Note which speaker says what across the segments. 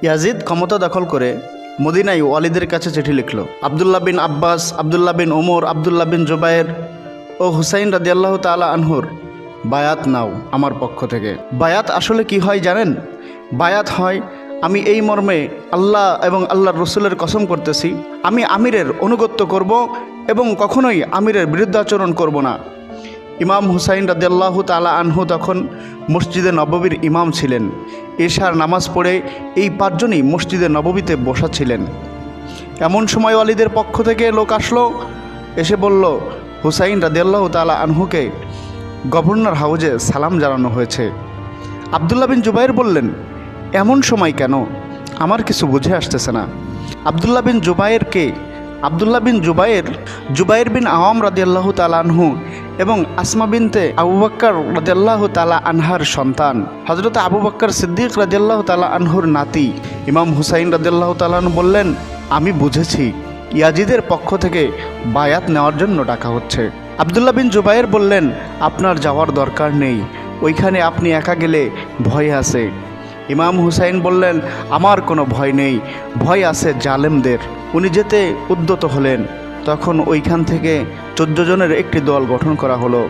Speaker 1: Yazid ক্ষমতা দখল করে মদিনায় ওয়ালিদের কাছে চিঠি লিখল। আবদুল্লাহ বিন আব্বাস, আবদুল্লাহ বিন ওমর, আবদুল্লাহ বিন জুবায়ের ও হুসাইন রাদিয়াল্লাহ তালা আনহুর বায়াত নাও আমার পক্ষ থেকে। বায়াত আসলে কি হয় জানেন? বায়াত হয়, আমি এই মর্মে আল্লাহ এবং আল্লাহর রসুলের কসম করতেছি, আমি আমিরের অনুগত্য করব এবং কখনোই আমিরের বিরুদ্ধাচরণ করব না। ইমাম হুসাইন রাদিয়াল্লাহু তালা আনহু তখন মসজিদে নববীর ইমাম ছিলেন। এশার নামাজ পড়ে এই পাঁচজনই মসজিদে নববীতে বসা ছিলেন। এমন সময় ওয়ালিদের পক্ষ থেকে লোক আসলো, এসে বলল, হুসাইন রাদিয়াল্লাহু তালা আনহুকে গভর্নর হাউজে সালাম জানানো হয়েছে। আবদুল্লাহ বিন জুবাইর বললেন, এমন সময় কেন? আমার কিছু বুঝে আসতেছে না। আবদুল্লাহ বিন জুবাইরকে, আবদুল্লাহ বিন জুবাইর জুবাইর বিন আওয়াম রাদিয়াল্লাহু তালা আনহু এবং আসমা বিনতে আবু বাক্কার রাদিয়াল্লাহু তালা আনহার সন্তান। হজরত আবু বাক্কার সিদ্দিক রাদিয়াল্লাহু তালা আনহুর নাতি। ইমাম হুসাইন রাদিয়াল্লাহু তালান বললেন, আমি বুঝেছি, ইয়াজিদের পক্ষ থেকে বায়াত নেওয়ার জন্য ডাকা হচ্ছে। আবদুল্লাহ বিন জুবাইর বললেন, আপনার যাওয়ার দরকার নেই, ওইখানে আপনি একা গেলে ভয় আছে। ইমাম হুসাইন বললেন, আমার কোনো ভয় নেই, ভয় আছে জালেমদের, উনি যেতে উদ্যত হলেন। তখন ওইখান থেকে চোদ্দ জনের একটি দল গঠন করা হলো।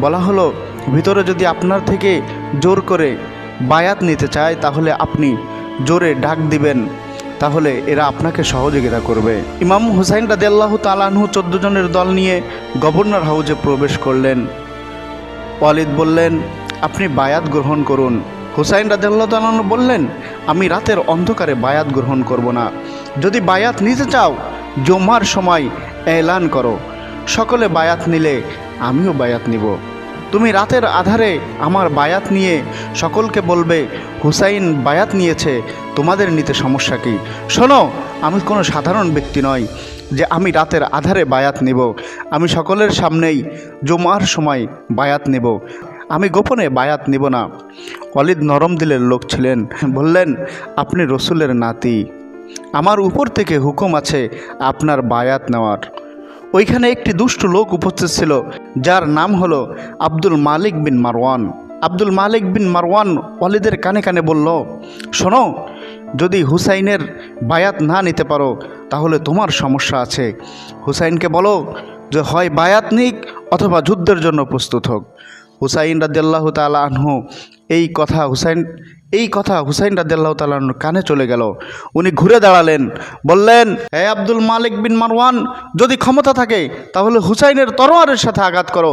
Speaker 1: বলা হলো, ভিতরে যদি আপনার থেকে জোর করে বায়াত নিতে চায়, তাহলে আপনি জোরে ডাক দিবেন। তাহলে এরা আপনাকে সহযোগিতা করবে। ইমাম হুসাইন রাদিয়াল্লাহু তালানহু চোদ্দ জনের দল নিয়ে গভর্নর হাউজে প্রবেশ করলেন। ওয়ালিদ বললেন, আপনি বায়াত গ্রহণ করুন। হুসাইন রাদিয়াল্লাহু তালানহু বললেন, আমি রাতের অন্ধকারে বায়াত গ্রহণ করব না। যদি বায়াত নিতে চাও, জমার সময় এলান করো। সকলে বায়াত নিলে আমিও বায়াত নিব। তুমি রাতের আধারে আমার বায়াত নিয়ে সকলকে বলবে, হুসাইন বায়াত নিয়েছে, তোমাদের নিতে সমস্যা কি? শোনো, আমি কোনো সাধারণ ব্যক্তি নয় যে আমি রাতের আধারে বায়াত নেব। আমি সকলের সামনেই জমার সময় বায়াত নেব। আমি গোপনে বায়াত নেব না। অলিদ নরম দিলের লোক ছিলেন। বললেন, আপনি রসুলের নাতি। আমার উপর থেকে হুকুম আছে আপনার বায়াত নেওয়ার। ওইখানে একটি দুষ্ট লোক উপস্থিত ছিল, যার নাম হলো আব্দুল মালিক বিন মারওয়ান। আব্দুল মালিক বিন মারওয়ান ওয়ালিদের কানে কানে বলল, শোনো, যদি হুসাইনের বায়াত না নিতে পারো, তাহলে তোমার সমস্যা আছে। হুসাইনকে বলো যে, হয় বায়াত নিক অথবা যুদ্ধের জন্য প্রস্তুত হোক। হুসাইন রাদিয়াল্লাহু তালা আনহু এই কথা হুসাইন, এই কথা হুসাইন রাদিয়াল্লাহু তালাহর কানে চলে গেল। উনি ঘুরে দাঁড়ালেন, বললেন, হে আব্দুল মালিক বিন মারওয়ান, যদি ক্ষমতা থাকে, তাহলে হুসাইনের তরোয়ারের সাথে আঘাত করো।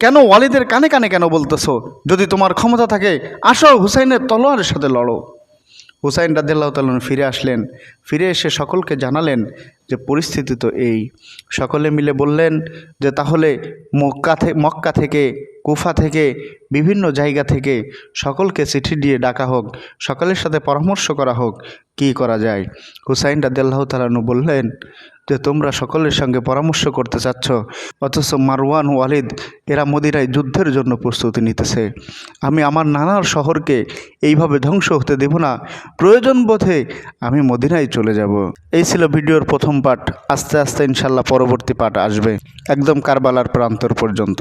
Speaker 1: কেন ওয়ালিদের কানে কানে কেন বলতেছো? যদি তোমার ক্ষমতা থাকে, আসো হুসাইনের তলোয়ারের সাথে লড়ো। হুসাইন রাদিল্লাহ তালন ফিরে আসলেন। ফিরে এসে সকলকে জানালেন যে পরিস্থিতি তো এই। সকলে মিলে বললেন যে, তাহলে মক্কা থেকে মক্কা থেকে, কুফা থেকে, বিভিন্ন জায়গা থেকে সকলকে চিঠি দিয়ে ডাকা হোক, সকলের সাথে পরামর্শ করা হোক, কি করা যায়? হুসাইন রাদিল্লাহ তালানু বললেন যে, তোমরা সকলের সঙ্গে পরামর্শ করতে চাচ্ছ, অথচ মারওয়ান ওয়ালিদ, এরা মদিনায় যুদ্ধের জন্য প্রস্তুতি নিতেছে। আমি আমার নানার শহরকে এইভাবে ধ্বংস হতে দেব না। প্রয়োজন বোধে আমি মদিনায় চলে যাব। এই ছিল ভিডিওর প্রথম পার্ট আস্তে আস্তে ইনশাল্লাহ পরবর্তী পাঠ আসবে একদম কারবালার প্রান্তর পর্যন্ত।